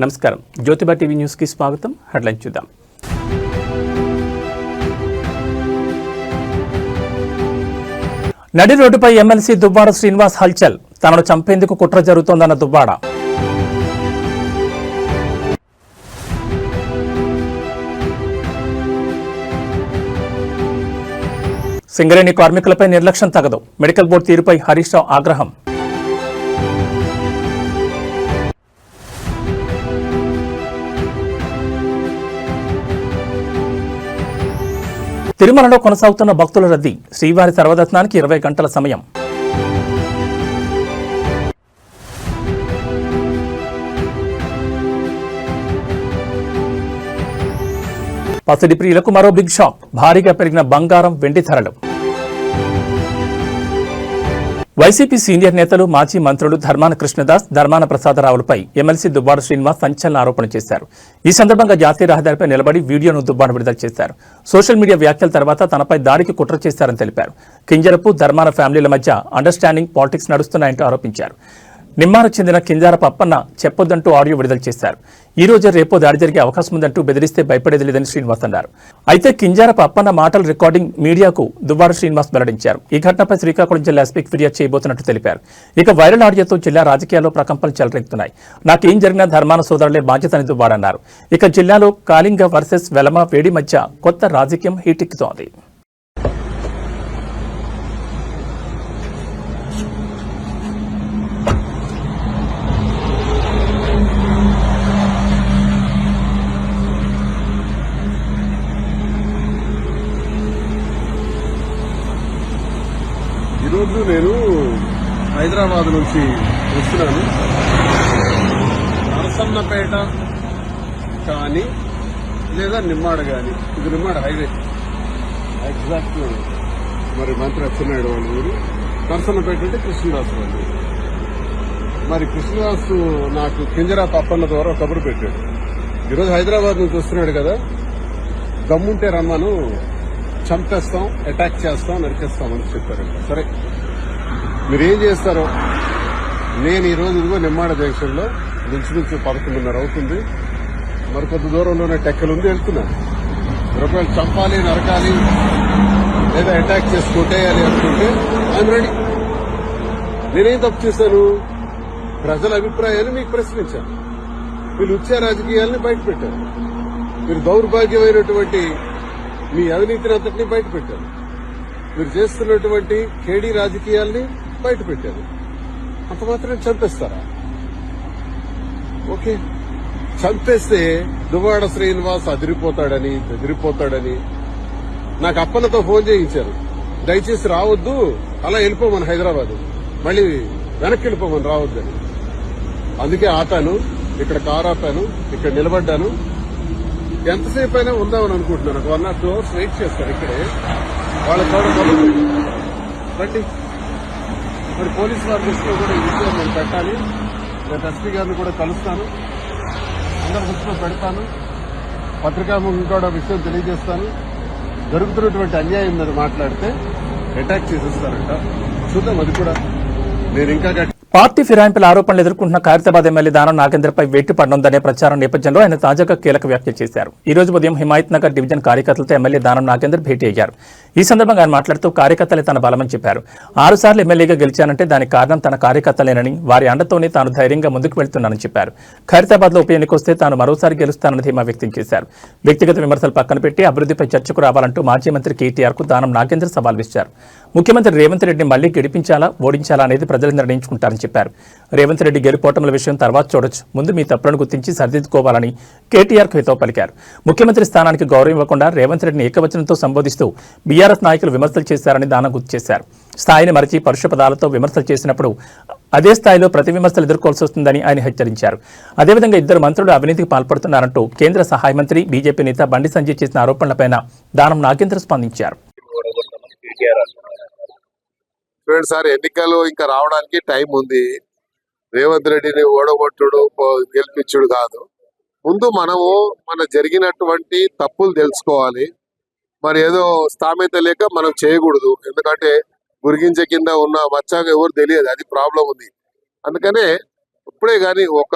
నమస్కారం. జ్యోతిబా టీవీ న్యూస్కి స్వాగతం. హెడ్లైన్ చూద్దాం. నడి రోడ్డుపై ఎమ్మెల్సీ దుబ్బాడ శ్రీనివాస్ హల్చల్. తనను చంపేందుకు కుట్ర జరుగుతోందన్న దుబ్బాడ సింగరేణి కార్మికులపై నిర్లక్ష్యం తగదు. మెడికల్ బోర్డు తీరుపై హరీష్ రావు ఆగ్రహం. తిరుమలలో కొనసాగుతున్న భక్తుల రద్దీ శ్రీవారి సర్వదర్శనానికి ఇరవై గంటల సమయం. పసిడి ప్రియులకు మరో బిగ్ షాక్ భారీగా పెరిగిన బంగారం వెండి ధరలు. వైసీపీ సీనియర్ నేతలు మాజీ మంత్రులు ధర్మాన కృష్ణదాస్ ధర్మాన ప్రసాదరావులపై ఎమ్మెల్సీ దుబ్బాడు శ్రీనివాస్ సంచలన ఆరోపణ చేశారు. ఈ సందర్భంగా జాతీయ రహదారిపై నిలబడి వీడియోను దుబ్బాను విడుదల చేశారు. సోషల్ మీడియా వ్యాఖ్యల తర్వాత తనపై దాడికి కుట్ర చేశారని తెలిపారు. కింజరపు ధర్మాన ఫ్యామిలీల మధ్య అండర్స్టాండింగ్ పాలిటిక్స్ నడుస్తున్నాయంటూ ఆరోపించారు. నిమ్మారు చెందిన కింజార అప్పన్న చెప్పొద్దంటూ ఆడియో విడుదల చేశారు. ఈ రోజు రేపో దాడి జరిగే అవకాశం ఉందంటూ బెదిరిస్తే భయపడేది లేదని శ్రీనివాస్ అన్నారు. అయితే కింజార అప్పన్న మాటల రికార్డింగ్ మీడియాకు దువ్వాడ శ్రీనివాస్ వెల్లడించారు. ఈ ఘటనపై శ్రీకాకుళం జిల్లా ఎస్పీకి ఫిర్యాదు చేయబోతున్నట్టు తెలిపారు. ఇక వైరల్ ఆడియోతో జిల్లా రాజకీయాల్లో ప్రకంపనలు చెలరెత్తున్నాయి నాకేం జరిగినా ధర్మాన సోదరులే బాధ్యతని దువ్వాడన్నారు. ఇక జిల్లాలో కాళింగ వర్సెస్ వెలమ వేడి మధ్య కొత్త రాజకీయం హీటెక్కుతోంది ఈరోజు నేను హైదరాబాద్ నుంచి వస్తున్నాను. నరసన్నపేట కానీ లేదా నిమ్మాడ కానీ. ఇది నిమ్మాడ హైవే. ఎగ్జాక్ట్ మరి మంత్రి అచ్చెన్నాయుడు వాళ్ళ ఊరు. నరసన్నపేట అంటే కృష్ణదాస్ వాళ్ళు మరి కృష్ణదాసు నాకు కింజరా పప్పన్న ద్వారా కబురు పెట్టాడు. ఈరోజు హైదరాబాద్ నుంచి వస్తున్నాడు కదా. దమ్ముంటే రమ్మను. చంపేస్తాం అటాక్ చేస్తాం నరికేస్తాం అని చెప్పారు సరే. మీరేం చేస్తారో? నేను ఈ రోజు ఇదిగో నిమ్మాడ జంక్షన్లో నుంచి పదకొండున్నర అవుతుంది. మరి కొద్ది దూరంలోనే టెక్కలు ఉంది వెళ్తున్నాను రూపాయలు చంపాలి నరకాలి లేదా అటాక్ చేసి కొట్టేయాలి అనుకుంటే ఐఎమ్ రెడీ నేనేం తప్పు చేశాను? ప్రజల అభిప్రాయాన్ని మీకు ప్రశ్నించాను. వీళ్ళు ఉచ్చే రాజకీయాల్ని బయట పెట్టారు మీరు దౌర్భాగ్యమైనటువంటి మీ అవినీతిని అంతటినీ బయటపెట్టారు. మీరు చేస్తున్నటువంటి కేడీ రాజకీయాల్ని బయట పెట్టారు అంత మాత్రం చంపేస్తారా? ఓకే. చంపేస్తే దువ్వాడ శ్రీనివాస్ అదిరిపోతాడని బెదిరిపోతాడని నాకు అప్పలతో ఫోన్ చేయించారు. దయచేసి రావద్దు అలా వెళ్ళిపోమని హైదరాబాద్. మళ్ళీ వెనక్కి వెళ్ళిపోమని రావద్దని. అందుకే ఆపాను ఇక్కడ కారు ఆపాను ఇక్కడ నిలబడ్డాను. ఎంతసేపు అయినా ఉందామని అనుకుంటున్నాను. ఒక one or two hours wait చేస్తారు ఇక్కడే. వాళ్ళ చోట రండి. మరి పోలీస్ వారి దృష్టిలో కూడా ఈ విషయం నేను పెట్టాలి. రేపు ఎస్పీ గారిని కూడా కలుస్తాను. అందరి దృష్టిలో పెడతాను. పత్రికాముఖం కూడా విషయం తెలియజేస్తాను. జరుగుతున్నటువంటి అన్యాయం మీద మాట్లాడితే అటాక్ చేసేస్తారంట. చూద్దాం అది కూడా. నేను ఇంకా పార్టీ ఫిరాయింపుల ఆరోపణలు ఎదుర్కొంటున్న ఖైరతాబాద్ ఎమ్మెల్యే దానం నాగేంద్రపై వేటు పడనుందనే ప్రచారం నేపథ్యంలో ఆయన తాజాగా కీలక వ్యాఖ్యలు చేశారు. ఈ రోజు ఉదయం హిమాయత్ నగర్ డివిజన్ కార్యకర్తలతో ఎమ్మెల్యే దానం నాగేంద్ర భేటీ అయ్యారు. ఈ సందర్భంగా ఆయన మాట్లాడుతూ కార్యకర్తలే తన బలమని చెప్పారు. ఆరు సార్లు ఎమ్మెల్యేగా గెలిచానంటే దానికి కారణం తన కార్యకర్తలేనని వారి అండతోనే తాను ధైర్యంగా ముందుకు వెళ్తున్నానని చెప్పారు. ఖైరతాబాద్లో ఉప ఎన్నికొస్తే తాను మరోసారి గెలుస్తానని ధీమా వ్యక్తం చేశారు. వ్యక్తిగత విమర్శలు పక్కన పెట్టి అభివృద్ధిపై చర్చకు రావాలంటూ మాజీ మంత్రి కేటీఆర్కు దానం నాగేంద్ర సవాల్ విచ్చారు ముఖ్యమంత్రి రేవంత్ రెడ్డిని మళ్ళీ గెలిపించాలా ఓడించాలా అనేది ప్రజలు నిర్ణయించుకుంటారని చెప్పారు. రేవంత్ రెడ్డి గెలుపోటముల విషయం తర్వాత చూడొచ్చు. ముందు మీ తప్పులను గుర్తించి సరిదిద్దుకోవాలని కేటీఆర్కు హితవు పలికారు. ముఖ్యమంత్రి స్థానానికి గౌరవం ఇవ్వకుండా రేవంత్ రెడ్డిని ఏకవచనంతో సంబోధిస్తూ బీఆర్ఎస్ నాయకులు విమర్శలు చేశారని దానం గుర్తు చేశారు. స్థాయిని మరచి పరుష పదాలతో విమర్శలు చేసినప్పుడు అదే స్థాయిలో ప్రతి విమర్శలు ఎదుర్కోవాల్సి వస్తుందని ఆయన హెచ్చరించారు. అదేవిధంగా ఇద్దరు మంత్రులు అవినీతికి పాల్పడుతున్నారంటూ కేంద్ర సహాయ మంత్రి బీజేపీ నేత బండి సంజయ్ చేసిన ఆరోపణలపై దానం నాగేంద్ర స్పందించారు. చూడండి సార్ ఎన్నికలు ఇంకా రావడానికి టైం ఉంది. రేవంత్ రెడ్డిని ఓడగొట్టుడు గెలిపించుడు కాదు. ముందు మనము మన జరిగినటువంటి తప్పులు తెలుసుకోవాలి. మరి ఏదో స్థామిత లేక మనం చేయకూడదు. ఎందుకంటే గురిగించే కింద ఉన్న మచ్చాక ఎవరు తెలియదు. అది ప్రాబ్లం ఉంది. అందుకనే ఇప్పుడే కానీ ఒక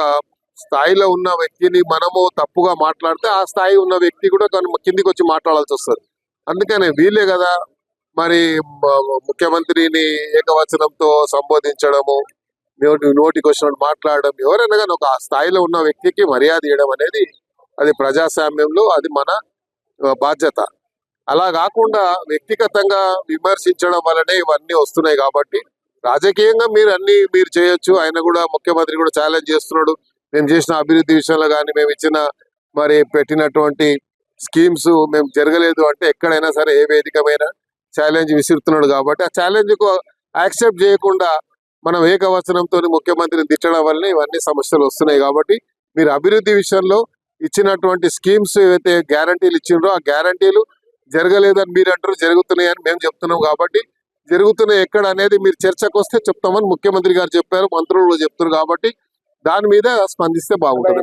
స్థాయిలో ఉన్న వ్యక్తిని మనము తప్పుగా మాట్లాడితే ఆ స్థాయి ఉన్న వ్యక్తి కూడా కిందికి వచ్చి మాట్లాడాల్సి వస్తుంది అందుకనే వీళ్ళే కదా మరి ముఖ్యమంత్రిని ఏకవచనంతో సంబోధించడము నోటి నోటికి వచ్చినట్టు మాట్లాడడం ఎవరైనా కానీ ఒక స్థాయిలో ఉన్న వ్యక్తికి మర్యాద ఇవ్వడం అనేది అది ప్రజాస్వామ్యంలో అది మన బాధ్యత. అలా కాకుండా వ్యక్తిగతంగా విమర్శించడం వల్లనే ఇవన్నీ వస్తున్నాయి కాబట్టి రాజకీయంగా మీరు అన్ని మీరు చేయొచ్చు. ఆయన కూడా ముఖ్యమంత్రి కూడా ఛాలెంజ్ చేస్తున్నాడు. మేము చేసిన అభివృద్ధి విషయంలో కానీ మేము ఇచ్చిన మరి పెట్టినటువంటి స్కీమ్స్ మేము జరగలేదు అంటే ఎక్కడైనా సరే ఏ వేదికమైనా ఛాలెంజ్ విసురుతున్నాడు కాబట్టి ఆ ఛాలెంజ్కు యాక్సెప్ట్ చేయకుండా మనం ఏకవచనంతో ముఖ్యమంత్రిని తిట్టడం వల్లనే ఇవన్నీ సమస్యలు వస్తున్నాయి కాబట్టి మీరు అభివృద్ధి విషయంలో ఇచ్చినటువంటి స్కీమ్స్ ఏవైతే గ్యారంటీలు ఇచ్చిండ్రో ఆ గ్యారంటీలు జరగలేదని మీరు అంటారు జరుగుతున్నాయని మేము చెప్తున్నాం కాబట్టి జరుగుతున్నాయి ఎక్కడ అనేది మీరు చర్చకు వస్తే చెప్తామని ముఖ్యమంత్రి గారు చెప్పారు మంత్రులు చెప్తున్నారు కాబట్టి దాని మీద స్పందిస్తే బాగుంటుంది.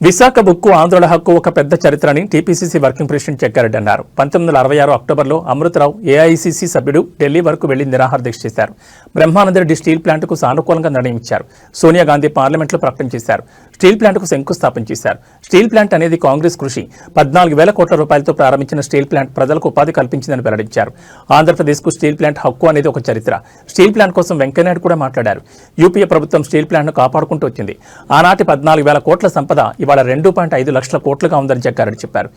విశాఖ బుక్కు ఆందోళన హక్కు ఒక పెద్ద చరిత్రని టీపీసీసీ వర్కింగ్ ప్రెసిడెంట్ చెక్కారెడ్డి అన్నారు. పంతొమ్మిది వందల అరవై ఆరు అక్టోబర్లో అమృతరావు ఏఐసీసీ సభ్యుడు ఢిల్లీ వరకు వెళ్ళి నిరాహార దీక్ష చేశారు. బ్రహ్మానందరెడ్డి స్టీల్ ప్లాంట్కు సానుకూలంగా నిర్ణయించారు. సోనియా గాంధీ పార్లమెంట్లో ప్రకటన చేశారు. స్టీల్ ప్లాంట్కు శంకుస్థాపన చేశారు. స్టీల్ ప్లాంట్ అనేది కాంగ్రెస్ కృషి. పద్నాలుగు వేల కోట్ల రూపాయలతో ప్రారంభించిన స్టీల్ ప్లాంట్ ప్రజలకు ఉపాధి కల్పించిందని వెల్లడించారు. ఆంధ్రప్రదేశ్కు స్టీల్ ప్లాంట్ హక్కు అనేది ఒక చరిత్ర. స్టీల్ ప్లాంట్ కోసం వెంకయ్యనాయుడు కూడా మాట్లాడారు. యూపీఏ ప్రభుత్వం స్టీల్ ప్లాంట్ను కాపాడుకుంటూ వచ్చింది. ఆనాటి పద్నాలుగు వేల కోట్ల సంపద ఇవాళ రెండు పాయింట్ ఐదు లక్షల కోట్లుగా ఉందని జగ్గారెడ్డి చెప్పారు.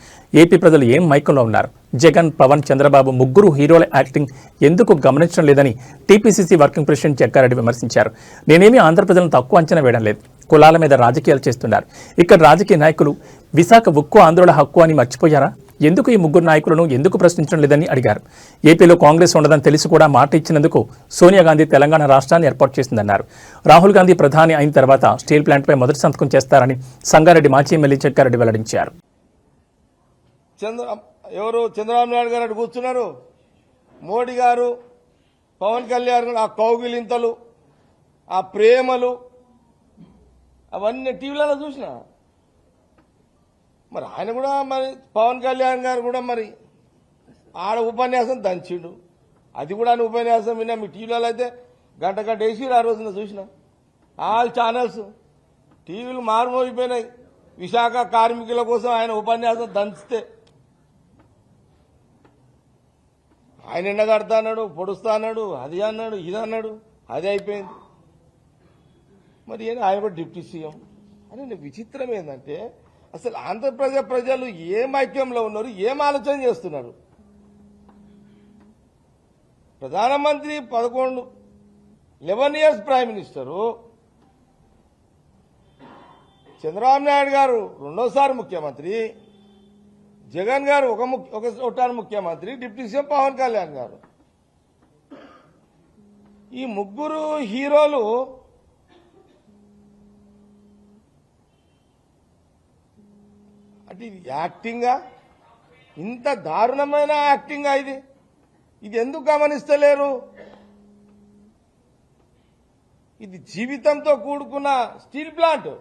ఏపీ ప్రజలు ఏం మైకంలో ఉన్నారు? జగన్ పవన్ చంద్రబాబు ముగ్గురు హీరోల యాక్టింగ్ ఎందుకు గమనించడం లేదని టీపీసీసీ వర్కింగ్ ప్రెసిడెంట్ జగ్గారెడ్డి విమర్శించారు. నేనేమి ఆంధ్ర ప్రజలను తక్కువ అంచనా వేయడం లేదు. కులాల మీద రాజకీయాలు చేస్తున్నారు. ఇక్కడ రాజకీయ నాయకులు విశాఖ ఉక్కు ఆందోళన హక్కు అని మర్చిపోయారా? ఎందుకు ఈ ముగ్గురు నాయకులను ఎందుకు ప్రశ్నించడం లేదని అడిగారు. ఏపీలో కాంగ్రెస్ ఉండదని తెలిసి కూడా మాట ఇచ్చినందుకు సోనియా గాంధీ తెలంగాణ రాష్ట్రాన్ని ఏర్పాటు చేసిందన్నారు. రాహుల్ గాంధీ ప్రధాని అయిన తర్వాత స్టీల్ ప్లాంట్పై మొదటి సంతకం చేస్తారని సంగారెడ్డి మాజీ ఎమ్మెల్యే చెక్కారెడ్డి వెల్లడించారు. ఎవరు? చంద్రబాబు నాయుడు గారు కూర్చున్నారు. మోడీ గారు పవన్ కళ్యాణ్ గారు ఆ కౌగిలింతలు ఆ ప్రేమలు అవన్నీ టీవీలలో చూసిన? మరి ఆయన కూడా మరి పవన్ కళ్యాణ్ గారు కూడా మరి ఆడ ఉపన్యాసం దంచిండు. అది కూడా ఆయన ఉపన్యాసం విన్నా. మీ టీవీలలో అయితే గంట గంట వేసి ఆ రోజున చూసిన. ఆల్ ఛానల్స్ టీవీలు మారుమోగిపోయినాయి విశాఖ కార్మికుల కోసం ఆయన ఉపన్యాసం దంచితే ఆయన ఎండగడతా అన్నాడు పొడుస్తా అన్నాడు అది అన్నాడు ఇది అన్నాడు అది అయిపోయింది. మరి ఆయన కూడా డిప్యూటీ సీఎం. అని విచిత్రం ఏంటంటే అసలు ఆంధ్రప్రదేశ్ ప్రజలు ఏం ఐక్యంలో ఉన్నారు ఏం ఆలోచన చేస్తున్నారు? ప్రధానమంత్రి పదకొండు eleven years prime minister Chandrababu Naidu garu రెండోసారి ముఖ్యమంత్రి జగన్ గారు ఒక ముఖ్య- ఒక ముఖ్యమంత్రి డిప్యూటీ సీఎం పవన్ కళ్యాణ్ గారు. ఈ ముగ్గురు హీరోలు ఇది యాక్టింగా? ఇంత దారుణమైన యాక్టింగా ఇది? ఇది ఎందుకు గమనిస్తలేరు? ఇది జీవితంతో కూడుకున్న స్టీల్ ప్లాంట్.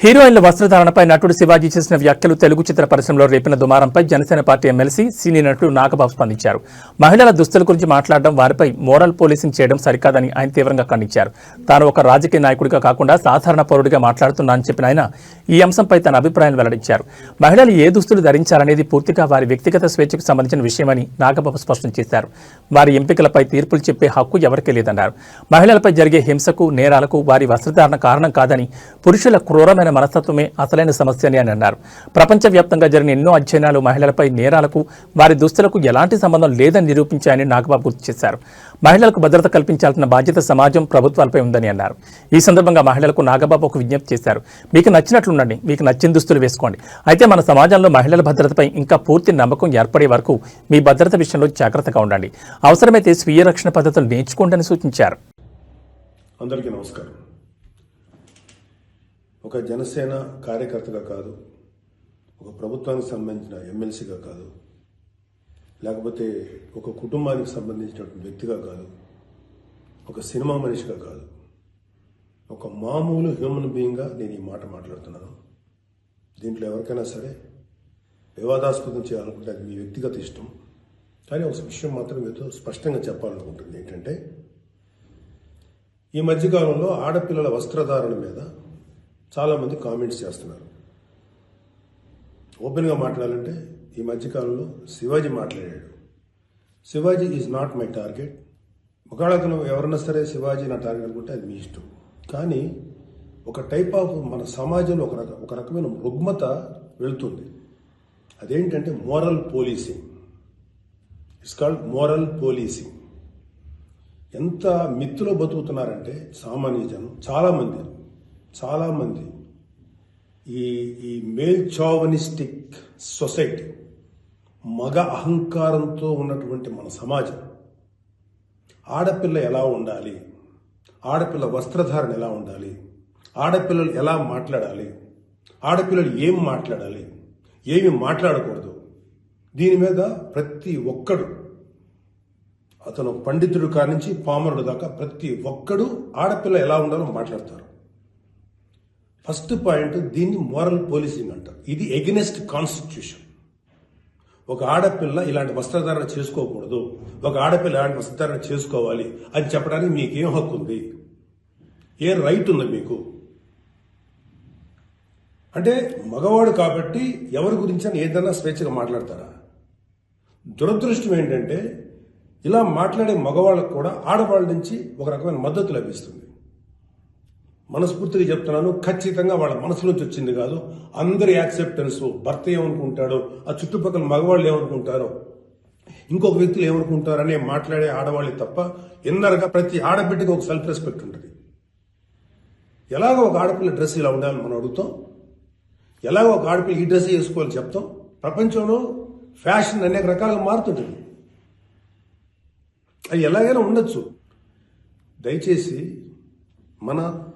హీరోయిన్ల వస్త్రధారణపై నటుడు శివాజీ చేసిన వ్యాఖ్యలు తెలుగు చిత్ర పరిశ్రమలో రేపిన దుమారంపై జనసేన పార్టీ ఎమ్మెల్సీ సీనియర్ నటుడు నాగబాబు స్పందించారు. మహిళల దుస్తుల గురించి మాట్లాడడం వారిపై మోరల్ పోలీసింగ్ చేయడం సరికాదని ఆయన తీవ్రంగా ఖండించారు. తాను ఒక రాజకీయ నాయకుడిగా కాకుండా సాధారణ పౌరుడిగా మాట్లాడుతున్నానని చెప్పిన ఆయన ఈ అంశంపై తన అభిప్రాయం వెల్లడించారు. మహిళలు ఏ దుస్తులు ధరించారనేది పూర్తిగా వారి వ్యక్తిగత స్వేచ్ఛకు సంబంధించిన విషయమని నాగబాబు స్పష్టం చేశారు. వారి ఎంపికలపై తీర్పులు చెప్పే హక్కు ఎవరికీ లేదన్నారు. మహిళలపై జరిగే హింసకు నేరాలకు వారి వస్త్రధారణ కారణం కాదని పురుషుల క్రూరమైన మనస్తత్వమే అసలైన సమస్య అని అన్నారు. ప్రపంచవ్యాప్తంగా జరిగిన ఎన్నో అధ్యయనాలు మహిళలపై నేరాలకు వారి దుస్తులకు ఎలాంటి సంబంధం లేదని నిరూపించాయని నాగబాబు గుర్తు చేశారు. మహిళలకు భద్రత కల్పించాల్సిన బాధ్యత సమాజం ప్రభుత్వాలపై ఉందని అన్నారు. ఈ సందర్భంగా మహిళలకు నాగబాబు ఒక విజ్ఞప్తి చేశారు. మీకు నచ్చినట్లుండండి మీకు నచ్చిన దుస్తులు వేసుకోండి. అయితే మన సమాజంలో మహిళల భద్రతపై ఇంకా పూర్తి నమ్మకం ఏర్పడే వరకు మీ భద్రత విషయంలో జాగ్రత్తగా ఉండండి. అవసరమైతే స్వీయ రక్షణ పద్ధతులు నేర్చుకోండి అని సూచించారు. అందరికీ నమస్కారం. ఒక జనసేన కార్యకర్తగా కాదు ఒక ప్రభుత్వానికి సంబంధించిన ఎమ్మెల్సీగా కాదు లేకపోతే ఒక కుటుంబానికి సంబంధించినటువంటి వ్యక్తిగా కాదు ఒక సినిమా మనిషిగా కాదు ఒక మామూలు హ్యూమన్ బీయింగ్గా నేను ఈ మాట మాట్లాడుతున్నాను. దీంట్లో ఎవరికైనా సరే వివాదాస్పదం చేయాలనుకుంటే అది మీ వ్యక్తిగత ఇష్టం. కానీ ఒక విషయం మాత్రం మీతో స్పష్టంగా చెప్పాలనుకుంటుంది ఏంటంటే ఈ మధ్యకాలంలో ఆడపిల్లల వస్త్రధారణ మీద చాలామంది కామెంట్స్ చేస్తున్నారు. ఓపెన్గా మాట్లాడాలంటే ఈ మధ్యకాలంలో శివాజీ మాట్లాడాడు. Shivaji is not my target ఒకవేళ ఎవరన్నా సరే శివాజీ నా టార్గెట్ అనుకుంటే అది మీ ఇష్టం. కానీ ఒక టైప్ ఆఫ్ మన సమాజంలో ఒక రక ఒక రకమైన రుగ్మత వెళుతుంది. అదేంటంటే moral policing it's called moral policing ఎంత మిత్తులో బతుకుతున్నారంటే సామాన్య జనం చాలామంది చాలామంది ఈ ఈ మేల్చావనిస్టిక్ సొసైటీ మగ అహంకారంతో ఉన్నటువంటి మన సమాజం ఆడపిల్ల ఎలా ఉండాలి ఆడపిల్ల వస్త్రధారణ ఎలా ఉండాలి ఆడపిల్లలు ఎలా మాట్లాడాలి ఆడపిల్లలు ఏం మాట్లాడాలి ఏమి మాట్లాడకూడదు దీని మీద ప్రతి ఒక్కడు అతను పండితుడు కానించి పామరుడు దాకా ప్రతి ఒక్కడు ఆడపిల్ల ఎలా ఉండాలో మాట్లాడతారు. ఫస్ట్ పాయింట్ దీన్ని మోరల్ పోలీసింగ్ అంటారు. ఇది ఎగెనెస్ట్ కాన్స్టిట్యూషన్ ఒక ఆడపిల్ల ఇలాంటి వస్త్రధారణ చేసుకోకూడదు. ఒక ఆడపిల్ల ఇలాంటి వస్త్రధారణ చేసుకోవాలి అని చెప్పడానికి మీకేం హక్కు ఉంది? ఏ రైట్ ఉంది మీకు? అంటే మగవాడు కాబట్టి ఎవరి గురించి అని ఏదైనా స్వేచ్ఛగా మాట్లాడతారా? దురదృష్టం ఏంటంటే ఇలా మాట్లాడే మగవాళ్ళకు కూడా ఆడవాళ్ళ నుంచి ఒక రకమైన మద్దతు లభిస్తుంది. మనస్ఫూర్తిగా చెప్తున్నాను. ఖచ్చితంగా వాళ్ళ మనసులోంచి వచ్చింది కాదు. అందరి యాక్సెప్టెన్స్ భర్త ఏమనుకుంటాడో ఆ చుట్టుపక్కల మగవాళ్ళు ఏమనుకుంటారో ఇంకొక వ్యక్తులు ఏమనుకుంటారనే అనే మాట్లాడే ఆడవాళ్ళే తప్ప ఇన్నరగా ప్రతి ఆడబిడ్డకి ఒక సెల్ఫ్ రెస్పెక్ట్ ఉంటుంది. ఎలాగో ఒక ఆడపిల్ల డ్రెస్ ఇలా ఉండాలని మనం అడుగుతాం. ఎలాగో ఒక ఆడపిల్ల ఈ డ్రెస్ వేసుకోవాలని చెప్తాం. ప్రపంచంలో ఫ్యాషన్ అనేక రకాలుగా మారుతుంటుంది. అది ఎలాగైనా ఉండొచ్చు. దయచేసి మన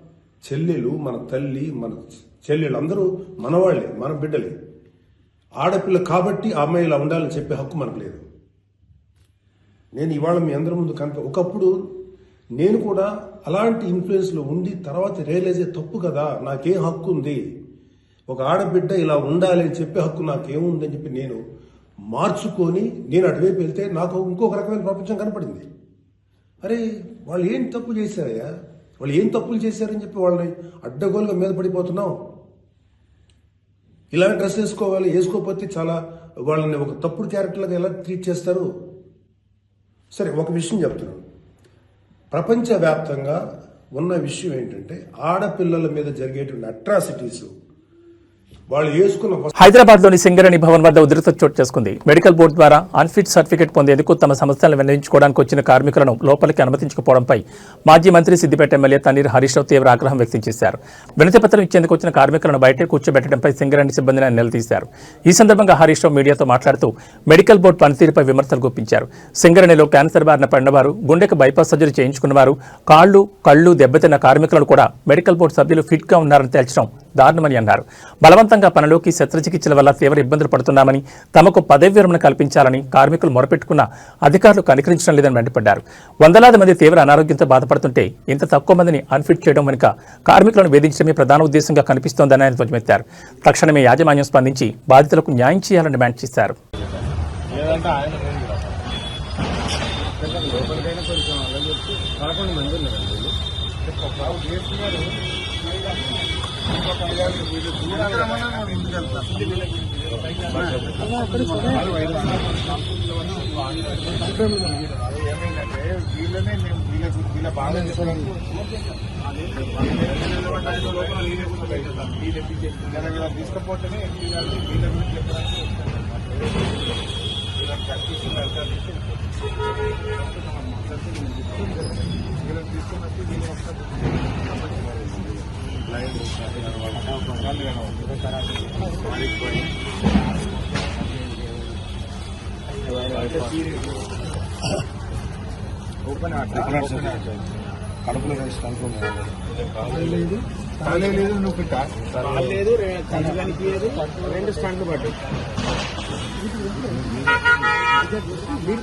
చెల్లెలు మన తల్లి మన చెల్లెలు అందరూ మనవాళ్ళే మన బిడ్డలే. ఆడపిల్ల కాబట్టి ఆ అమ్మాయి ఇలా ఉండాలని చెప్పే హక్కు మనకు లేదు. నేను ఇవాళ మీ అందరి ముందు కనుక ఒకప్పుడు నేను కూడా అలాంటి ఇన్ఫ్లుయెన్స్లో ఉండి తర్వాత రియలైజ్ అయ్యే తప్పు కదా నాకేం హక్కు ఉంది. ఒక ఆడబిడ్డ ఇలా ఉండాలి అని చెప్పే హక్కు నాకేముందని అని చెప్పి నేను మార్చుకొని నేను అటువైపు వెళ్తే నాకు ఇంకొక రకమైన ప్రపంచం కనపడింది. అరే వాళ్ళు ఏం తప్పు చేశారయ్యా? వాళ్ళు ఏం తప్పులు చేశారని చెప్పి వాళ్ళని అడ్డగోలుగా మీద పడిపోతున్నావు? ఇలాంటి డ్రెస్ వేసుకోవాలి వేసుకోకపోతే చాలా వాళ్ళని ఒక తప్పుడు క్యారెక్టర్లుగా ఎలా ట్రీట్ చేస్తారు? సరే ఒక విషయం చెప్తున్నాను. ప్రపంచవ్యాప్తంగా ఉన్న విషయం ఏంటంటే ఆడపిల్లల మీద జరిగేటువంటి అట్రాసిటీస్ హైదరాబాద్లోని సింగరేణి భవన్ వద్ద ఉధృత చోటు చేసుకుంది. మెడికల్ బోర్డు ద్వారా అన్ఫిట్ సర్టిఫికేట్ పొందేందుకు తమ సమస్యలను విన్నవించుకోవడానికి వచ్చిన కార్మికులను లోపలికి అనుమతించకపోవడంపై మాజీ మంత్రి సిద్దిపేట ఎమ్మెల్యే తన్నీర్ హరీష్ రావు తీవ్ర ఆగ్రహం వ్యక్తం చేశారు. వినతి పత్రం ఇచ్చేందుకు వచ్చిన కార్మికులను బయటే కూర్చోబెట్టడంపై సింగరేణి సిబ్బందిని నిలదీశారు. ఈ సందర్భంగా హరీష్ రావు మీడియాతో మాట్లాడుతూ మెడికల్ బోర్డు పనితీరుపై విమర్శలు గుప్పించారు. సింగరేణిలో క్యాన్సర్ బారిన పడినవారు గుండెకు బైపాస్ సర్జరీ చేయించుకున్నవారు కాళ్ళు కళ్ళు దెబ్బతిన్న కార్మికులను కూడా మెడికల్ బోర్డు సభ్యులు ఫిట్గా ఉన్నారని తేల్చడం దారుణమని అన్నారు. బలవంతంగా పనిలోకి శస్త్రచికిత్సల వల్ల తీవ్ర ఇబ్బందులు పడుతున్నామని తమకు పదవి విరమణ కల్పించాలని కార్మికులు మొరపెట్టుకున్న అధికారులు కనికరించడం లేదని మండిపడ్డారు. వందలాది మంది తీవ్ర అనారోగ్యంతో బాధపడుతుంటే ఇంత తక్కువ మందిని అన్ఫిట్ చేయడం వెనుక కార్మికులను వేధించడమే ప్రధాన ఉద్దేశంగా కనిపిస్తోందని ఆయన ధ్వజమెత్తారు. తక్షణమే యాజమాన్యం స్పందించి బాధితులకు న్యాయం చేయాలని డిమాండ్ చేశారు. ఏమైందంటే వీళ్ళనే మేము వీళ్ళ బాగా చేసుకోవడానికి తీసుకపోతేనే చెప్పడానికి వీళ్ళకి కనిపిస్తున్నారు వీళ్ళకి తీసుకున్నట్టు వీళ్ళు ఒకసారి కడుపులో వేసి కంట్రోల్ లేదు లేదు నువ్వు పెట్టా లేదు రెండు స్టాండ్లు పట్టు మీరు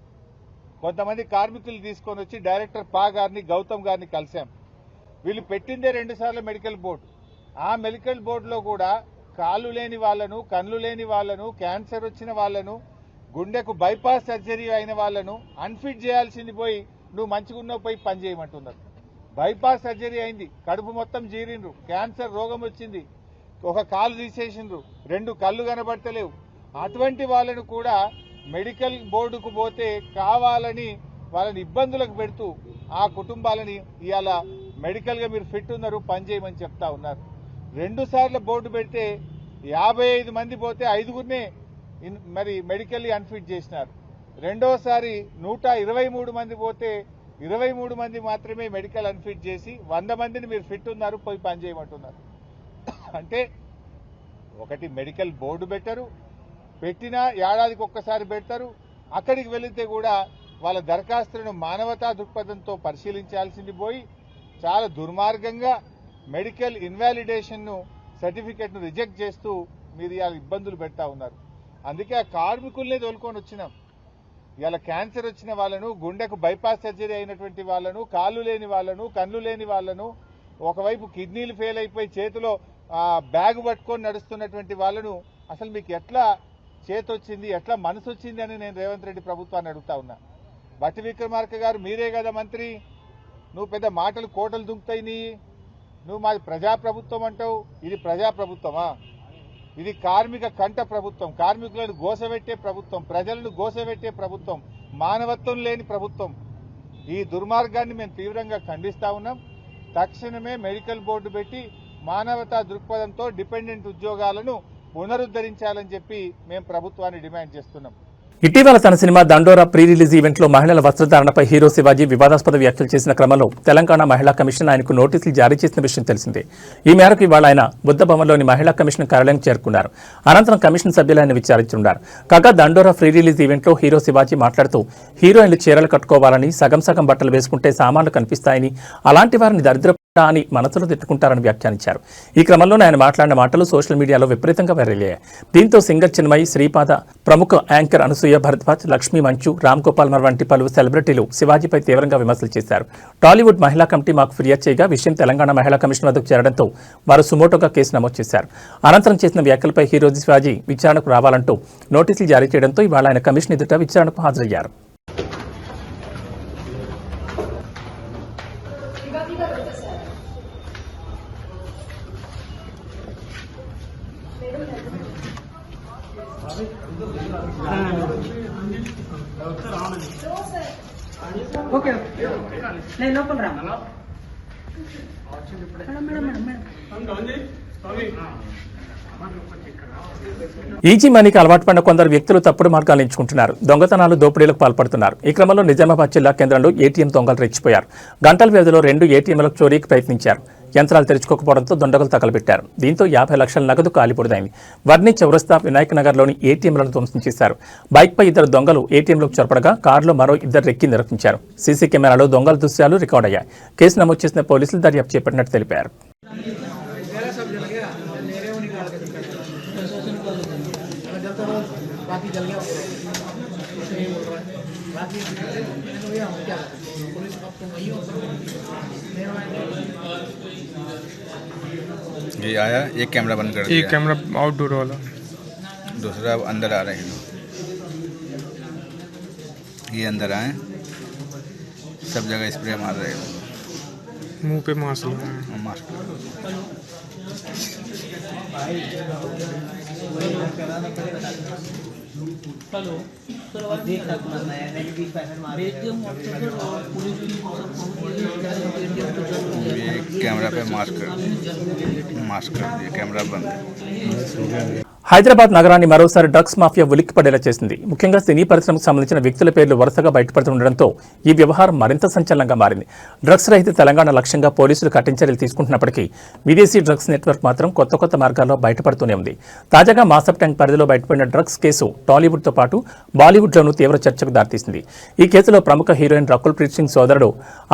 కొంతమంది కార్మికులు తీసుకొని వచ్చి డైరెక్టర్ పా గారిని గౌతమ్ గారిని కలిశాం. వీళ్ళు పెట్టిందే రెండు సార్లు మెడికల్ బోర్డు. ఆ మెడికల్ బోర్డులో కూడా కాళ్ళు లేని వాళ్ళను కళ్ళు లేని వాళ్ళను క్యాన్సర్ వచ్చిన వాళ్ళను గుండెకు బైపాస్ సర్జరీ అయిన వాళ్ళను అన్ఫిట్ చేయాల్సింది పోయి నువ్వు మంచిగున్నావు పోయి పనిచేయమంటున్నారు బైపాస్ సర్జరీ అయింది. కడుపు మొత్తం జీరిండ్రు. క్యాన్సర్ రోగం వచ్చింది. ఒక కాలు తీసేసిండ్రు. రెండు కళ్ళు కనబడతలేవు. అటువంటి వాళ్ళను కూడా మెడికల్ బోర్డుకు పోతే కావాలని వాళ్ళని ఇబ్బందులకు పెడుతూ ఆ కుటుంబాలని ఇవాళ మెడికల్గా మీరు ఫిట్ ఉన్నారు పని చేయమని చెప్తా ఉన్నారు. రెండు సార్లు బోర్డు పెడితే యాభై ఐదు మంది పోతే ఐదుగురినే మరి మెడికల్లీ అన్ఫిట్ చేసినారు. రెండోసారి నూట ఇరవై మూడు మంది పోతే ఇరవై మూడు మంది మాత్రమే మెడికల్ అన్ఫిట్ చేసి వంద మందిని మీరు ఫిట్ ఉన్నారు పోయి పని చేయమంటున్నారు. అంటే ఒకటి మెడికల్ బోర్డు పెట్టరు పెట్టినా ఏడాదికి ఒక్కసారి పెడతారు. అక్కడికి వెళితే కూడా వాళ్ళ దరఖాస్తులను మానవతా దృక్పథంతో పరిశీలించాల్సింది పోయి చాలా దుర్మార్గంగా మెడికల్ ఇన్వాలిడేషన్ను సర్టిఫికెట్ను రిజెక్ట్ చేస్తూ మీరు ఇవాళ ఇబ్బందులు పెడతా ఉన్నారు. అందుకే ఆ కార్మికుల్నే తోలుకొని వచ్చినాం. ఇవాళ క్యాన్సర్ వచ్చిన వాళ్ళను గుండెకు బైపాస్ సర్జరీ అయినటువంటి వాళ్ళను కాళ్ళు లేని వాళ్ళను కళ్ళు లేని వాళ్ళను ఒకవైపు కిడ్నీలు ఫెయిల్ అయిపోయి చేతిలో బ్యాగ్ పట్టుకొని నడుస్తున్నటువంటి వాళ్ళను అసలు మీకు ఎట్లా చేతొచ్చింది ఎట్లా మనసు వచ్చింది అని నేను రేవంత్ రెడ్డి ప్రభుత్వాన్ని అడుగుతా ఉన్నా. బట్టి విక్రమార్క గారు మీరే కదా మంత్రి. నువ్వు పెద్ద మాటలు కోటలు దుంకుతాయి. నీ నువ్వు మాది ప్రజాప్రభుత్వం అంటావు. ఇది ప్రజాప్రభుత్వమా? ఇది కార్మిక కంట ప్రభుత్వం. కార్మికులను గోసబెట్టే ప్రభుత్వం. ప్రజలను గోసబెట్టే ప్రభుత్వం. మానవత్వం లేని ప్రభుత్వం. ఈ దుర్మార్గాన్ని మేము తీవ్రంగా ఖండిస్తా ఉన్నాం. తక్షణమే మెడికల్ బోర్డు పెట్టి మానవతా దృక్పథంతో డిపెండెంట్ ఉద్యోగాలను పునరుద్ధరించాలని చెప్పి మేము ప్రభుత్వాన్ని డిమాండ్ చేస్తున్నాం. ఇటీవల తన సినిమా దండోరా ప్రీ రిలీజ్ ఈవెంట్లో మహిళల వస్త్రధారణపై హీరో శివాజీ వివాదాస్పద వ్యాఖ్యలు చేసిన క్రమంలో తెలంగాణ మహిళా కమిషన్ ఆయనకు నోటీసులు జారీ చేసిన విషయం తెలిసిందే. ఈ మేరకు ఇవాళ ఆయన బుద్ధభవన్లోని మహిళా కమిషన్ కార్యాలయం చేరుకున్నారు. అనంతరం కమిషన్ సభ్యులు ఆయన విచారించున్నారు కాగా దండోరా ప్రీ రిలీజ్ ఈవెంట్లో హీరో శివాజీ మాట్లాడుతూ హీరోయిన్లు చీరలు కట్టుకోవాలని సగం సగం బట్టలు వేసుకుంటే సామాన్లు కనిపిస్తాయని అలాంటి వారిని దరిద్ర అని మనసులో తిట్టుకుంటారని వ్యాఖ్యానించారు. ఈ క్రమంలో ఆయన మాట్లాడిన మాటలు సోషల్ మీడియాలో విపరీతంగా వైరల్ అయ్యాయి. దీంతో సింగర్ చిన్మయి శ్రీపాద ప్రముఖ యాంకర్ అనసూయ భరద్వాజ్ లక్ష్మీ మంచు రామ్ గోపాల్ మర్ వంటి పలు సెలబ్రిటీలు శివాజీపై తీవ్రంగా విమర్శలు చేశారు. టాలీవుడ్ మహిళా కమిటీ మాకు ఫిర్యాదు చేయగా విషయం తెలంగాణ మహిళా కమిషన్ వద్దకు చేరడంతో వారు సుమోటోగా కేసు నమోదు చేశారు. అనంతరం చేసిన వ్యాఖ్యలపై హీరోజీ శివాజీ విచారణకు రావాలంటూ నోటీసులు జారీ చేయడంతో ఇవాళ ఆయన కమిషన్ ఎదుట విచారణకు హాజరయ్యారు ఓకే నేను లోపల రా మేడం మేడం మేడం ఈజీ మనీకి అలవాటు పడిన కొందరు వ్యక్తులు తప్పుడు మార్గాలు ఎంచుకుంటున్నారు. దొంగతనాలు దోపిడీలకు పాల్పడుతున్నారు. ఈ క్రమంలో నిజామాబాద్ జిల్లా కేంద్రంలో ఏటీఎం దొంగలు రెచ్చిపోయారు. గంటల వ్యవధిలో రెండు ఏటీఎంలకు చోరీకి ప్రయత్నించారు. యంత్రాలు తెరుచుకోకపోవడంతో దొండగలు తగలబెట్టారు. దీంతో యాభై లక్షల నగదు కాలిపొడిదైంది వర్ణి చౌరస్తా వినాయక్ నగర్లోని ఏటీఎంలను ధ్వంసం చేశారు. బైక్పై ఇద్దరు దొంగలు ఏటీఎంలోకి చొరపడగా కారులో మరో ఇద్దరు రెక్కి నిర్వహించారు సీసీ కెమెరాలో దొంగల దృశ్యాలు రికార్డ్ అయ్యాయి కేసు నమోదు చేసిన పోలీసులు దర్యాప్తు చేపట్టినట్టు తెలిపారు. ये आया एक कैमरा बंद कर एक कैमरा आउटडोर वाला। दूसरा अंदर आ रहे हैं। ये अंदर आए। सब जगह स्प्रे मार रहे हैं। मुँह पे mask mask hello. Sir camera पे मास्क कर। मास्क कर दिया कैमरा बंद है। హైదరాబాద్ నగరాన్ని మరోసారి డ్రగ్స్ మాఫియా ఉలిక్కిపడేలా చేసింది. ముఖ్యంగా సినీ పరిశ్రమకు సంబంధించిన వ్యక్తుల పేర్లు వరుసగా బయటపడుతుండటంతో ఈ వ్యవహారం మరింత సంచలనంగా మారింది. డ్రగ్స్ రహిత తెలంగాణ లక్ష్యంగా పోలీసులు కఠిన చర్యలు తీసుకుంటున్నప్పటికీ విదేశీ డ్రగ్స్ నెట్వర్క్ మాత్రం కొత్త కొత్త మార్గాల్లో బయటపడుతూనే ఉంది. తాజాగా మాసప్ ట్యాంక్ పరిధిలో బయటపడిన డ్రగ్స్ కేసు టాలీవుడ్తో పాటు బాలీవుడ్లోనూ తీవ్ర చర్చకు దారితీసింది. ఈ కేసులో ప్రముఖ హీరోయిన్ రకుల్ ప్రీత్ సింగ్ సోదరుడు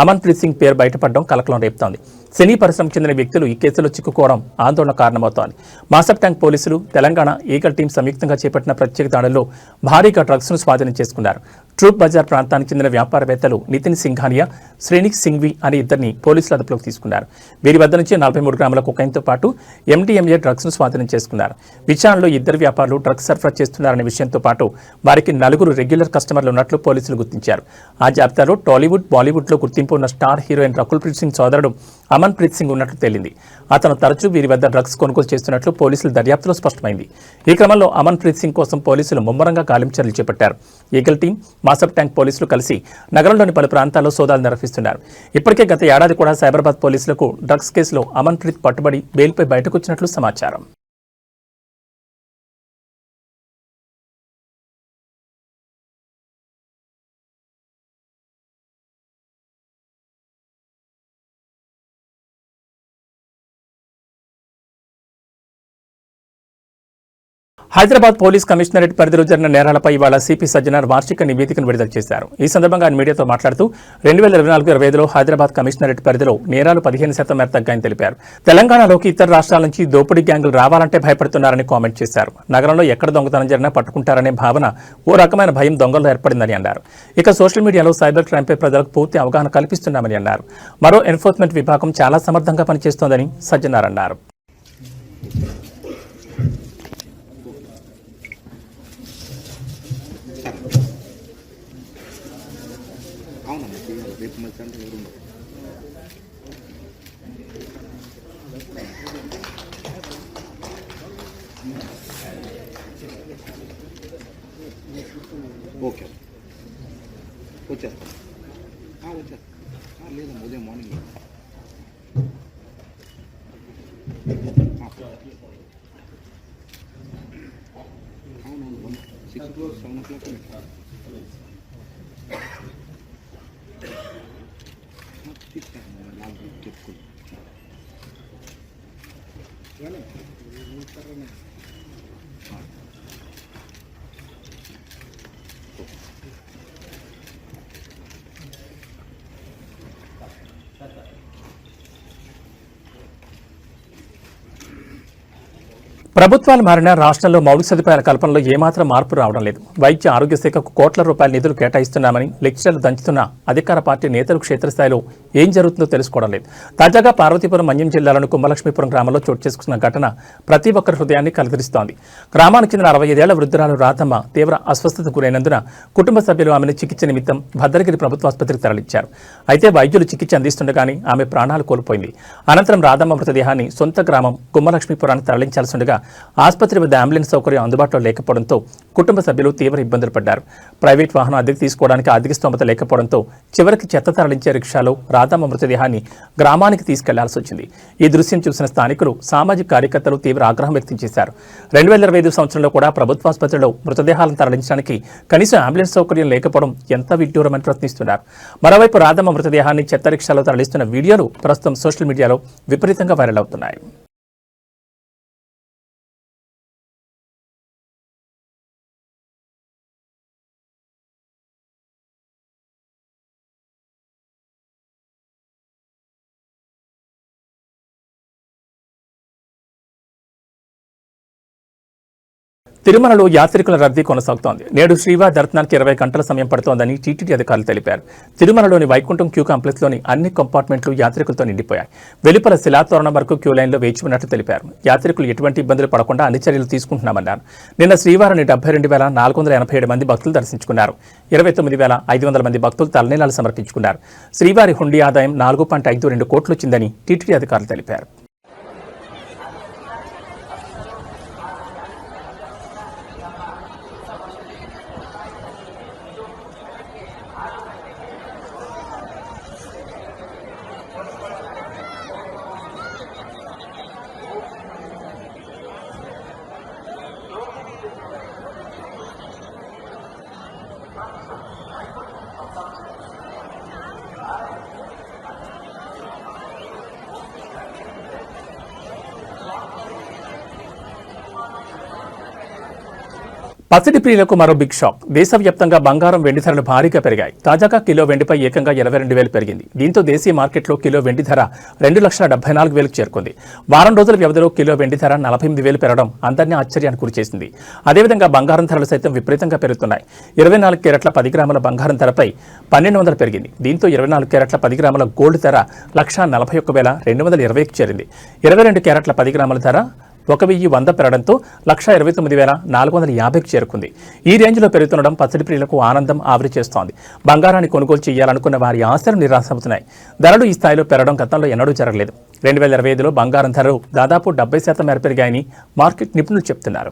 అమన్ ప్రీత్ సింగ్ పేరు బయటపడడం కలకలం రేపుతోంది. సినీ పరిశ్రమకు చెందిన వ్యక్తులు ఈ కేసులో చిక్కుకోవడం ఆందోళన కారణమవుతోంది. మాసప్ ట్యాంక్ పోలీసులు తెలంగాణ ఈగల్ టీం సంయుక్తంగా చేపట్టిన ప్రత్యేక దాడుల్లో భారీగా డ్రగ్స్ను స్వాధీనం చేసుకున్నారు. ట్రూప్ బజార్ ప్రాంతానికి చెందిన వ్యాపారవేత్తలు నితిన్ సింఘానియా శ్రేణిక్ సింఘ్వి అనే ఇద్దరిని పోలీసులు అదుపులోకి తీసుకున్నారు. వీరి వద్ద నుంచి నలభై మూడు గ్రాముల కుకైన్తో పాటు ఎంటీఎంఏ డ్రగ్స్ను స్వాధీనం చేసుకున్నారు. విచారణలో ఇద్దరు వ్యాపారులు డ్రగ్స్ సరఫరా చేస్తున్నారనే విషయంతో పాటు వారికి నలుగురు రెగ్యులర్ కస్టమర్లు ఉన్నట్లు పోలీసులు గుర్తించారు. ఆ జాబితాలో టాలీవుడ్ బాలీవుడ్లో గుర్తింపు ఉన్న స్టార్ హీరోయిన్ రకుల్ ప్రీత్ సింగ్ సోదరుడు అమన్ ప్రీత్ సింగ్ ఉన్నట్లు తేలింది. అతను తరచూ వీరి వద్ద డ్రగ్స్ కొనుగోలు చేస్తున్నట్లు పోలీసుల దర్యాప్తులో స్పష్టమైంది. ఈ క్రమంలో అమన్ప్రీత్ సింగ్ కోసం పోలీసులు ముమ్మరంగా గాలింపు చర్యలు చేపట్టారు. ఈగల్ టీం మాసప్ ట్యాంక్ పోలీసులు కలిసి నగరంలోని పలు ప్రాంతాల్లో సోదాలు నిర్వహిస్తున్నారు. ఇప్పటికే గత ఏడాది కూడా సైబరాబాద్ పోలీసులకు డ్రగ్స్ కేసులో అమన్ప్రీత్ పట్టుబడి బెయిల్పై బయటకు వచ్చినట్లు సమాచారం. హైదరాబాద్ పోలీస్ కమిషనరేట్ పరిధిలో జరిగిన నేరాలపై ఇవాళ సిపి సజ్జనార్ వార్షిక నివేదికను విడుదల చేశారు. ఈ సందర్భంగా ఆయన మీడియాతో మాట్లాడుతూ రెండు వేల ఇరవై నాలుగు ఇరవై ఐదులో హైదరాబాద్ కమిషనరేట్ పరిధిలో నేరాలు పదిహేను శాతం మేర తగ్గాయని తెలిపారు. తెలంగాణలోకి ఇతర రాష్ట్రాల నుంచి దోపిడీ గ్యాంగులు రావాలంటే భయపడుతున్నారని కామెంట్ చేశారు. నగరంలో ఎక్కడ దొంగతనం జరిగినా పట్టుకుంటారనే భావన ఓ రకమైన భయం దొంగల్లో ఏర్పడిందని అన్నారు. ఇక సోషల్ మీడియాలో సైబర్ క్రైమ్పై ప్రజలకు పూర్తి అవగాహన కల్పిస్తున్నామని అన్నారు. మరో ఎన్ఫోర్స్మెంట్ విభాగం చాలా సమర్థంగా పనిచేస్తోందని సజ్జనార్ అన్నారు. ఓకే. వచ్చేస్తాను వచ్చేస్తాను లేదమ్మా ఉదయం మార్నింగ్. అవునవును six o'clock seven o'clock ప్రభుత్వాలు మారిన రాష్ట్రంలో మౌలిక సదుపాయాల కల్పనలో ఏమాత్రం మార్పు రావడం లేదు. వైద్య ఆరోగ్య శాఖకు కోట్ల రూపాయల నిధులు కేటాయిస్తున్నామని లెక్చర్లు దంచుతున్న అధికార పార్టీ నేతలు క్షేత్రస్థాయిలో ఏం జరుగుతుందో తెలుసుకోవడం లేదు. తాజాగా పార్వతీపురం మన్యం జిల్లాలోని కుంభలక్ష్మీపురం గ్రామంలో చోటు చేసుకున్న ఘటన ప్రతి ఒక్కరి హృదయాన్ని కలదరిస్తోంది. గ్రామానికి చెందిన అరవై ఐదేళ్ళ వృద్ధురాలు రాధమ్మ తీవ్ర అస్వస్థతకు గురైనందున కుటుంబ సభ్యులు ఆమెను చికిత్స నిమిత్తం భద్రగిరి ప్రభుత్వ ఆసుపత్రికి తరలించారు. అయితే వైద్యులు చికిత్స అందిస్తుండగానే ఆమె ప్రాణాలు కోల్పోయింది. అనంతరం రాధమ్మ మృతదేహాన్ని సొంత గ్రామం గుమ్మలక్ష్మీపురానికి తరలించాల్సిండగా ఆసుపత్రి వద్ద అంబులెన్స్ సౌకర్యం అందుబాటులో లేకపోవడంతో కుటుంబ సభ్యులు తీవ్ర ఇబ్బందులు పడ్డారు. ప్రైవేట్ వాహనం అద్దెకు తీసుకోవడానికి ఆర్థిక స్తోమత లేకపోవడంతో చివరికి చెత్త తరలించే రిక్షాలో రాధమ్మ మృతదేహాన్ని గ్రామానికి తీసుకెళ్ళాల్సి వచ్చింది. ఈ దృశ్యం చూసిన స్థానికులు సామాజిక కార్యకర్తలు తీవ్ర ఆగ్రహం వ్యక్తం చేశారు. రెండు వేల ఇరవై ఐదు సంవత్సరంలో కూడా ప్రభుత్వ ఆసుపత్రిలో మృతదేహాలను తరలించడానికి కనీసం అంబులెన్స్ సౌకర్యం లేకపోవడం ఎంత విడ్డూరమని ప్రశ్నిస్తున్నారు. మరోవైపు రాధమ్మ మృతదేహాన్ని చెత్త రిక్షాలో తరలిస్తున్న వీడియోలు ప్రస్తుతం సోషల్ మీడియాలో విపరీతంగా వైరల్ అవుతున్నాయి. తిరుమలలో యాత్రికుల రద్దీ కొనసాగుతోంది. నేడు శ్రీవారి దర్శనానికి ఇరవై గంటల సమయం పడుతోందని టీటీడీ అధికారులు తెలిపారు. తిరుమలలోని వైకుంఠం క్యూ కాంప్లెక్స్లోని అన్ని కంపార్ట్మెంట్లు యాత్రికులతో నిండిపోయాయి. వెలుపల శిలాతోరణం వరకు క్యూ లైన్లో వేచి ఉన్నట్లు తెలిపారు. యాత్రికులు ఎటువంటి ఇబ్బందులు పడకుండా అన్ని చర్యలు తీసుకుంటున్నామన్నారు. నిన్న శ్రీవారిని డెబ్బై రెండు వేల నాలుగు వందల ఎనభై ఏడు మంది భక్తులు దర్శించుకున్నారు. ఇరవై తొమ్మిది వేల ఐదు వందల మంది భక్తులు తలనీలాలు సమర్పించుకున్నారు. శ్రీవారి హుండీ ఆదాయం నాలుగు పాయింట్ ఐదు రెండు కోట్లు వచ్చిందని టీటీడీ అధికారులు తెలిపారు. పసిడి ప్రియులకు మరో బిగ్ షాక్. దేశవ్యాప్తంగా బంగారం వెండి ధరలు భారీగా పెరిగాయి. తాజాగా కిలో వెండిపై ఏకంగా ఇరవై రెండు వేలు పెరిగింది. దీంతో దేశీయ మార్కెట్లో కిలో వెండి ధర రెండు లక్షల డెబ్బై నాలుగు వేలకు చేరుకుంది. వారం రోజుల వ్యవధిలో కిలో వెండి ధర నలభై ఎనిమిది వేలు పెరగడం అందరినీ ఆశ్చర్యానికి గురిచేసింది అదేవిధంగా బంగారం ధరలు సైతం విపరీతంగా పెరుగుతున్నాయి. ఇరవై నాలుగు కేరట్ల పది గ్రాముల బంగారం ధరపై పన్నెండు వందలు పెరిగింది. దీంతో ఇరవై నాలుగు కేరట్ల పది గ్రాముల గోల్డ్ ధర లక్ష నలభై ఒక్క వేల రెండు వందల ఇరవైకి చేరింది. ఇరవై రెండు కేరట్ల పది గ్రాముల ధర ఒక వెయ్యి వంద పెరగడంతో లక్ష ఇరవై తొమ్మిది వేల నాలుగు వందల యాభైకి చేరుకుంది. ఈ రేంజ్లో పెరుగుతుండడం పచ్చడి ప్రియులకు ఆనందం ఆవిరి చేస్తోంది. బంగారాన్ని కొనుగోలు చేయాలనుకున్న వారి ఆశలు నిరాశవుతున్నాయి ధరలు ఈ స్థాయిలో పెరగడం గతంలో ఎన్నడూ జరగలేదు. రెండు వేల ఇరవై ఐదులో బంగారం ధరలు దాదాపు డెబ్బై శాతం మేర పెరిగాయని మార్కెట్ నిపుణులు చెప్తున్నారు.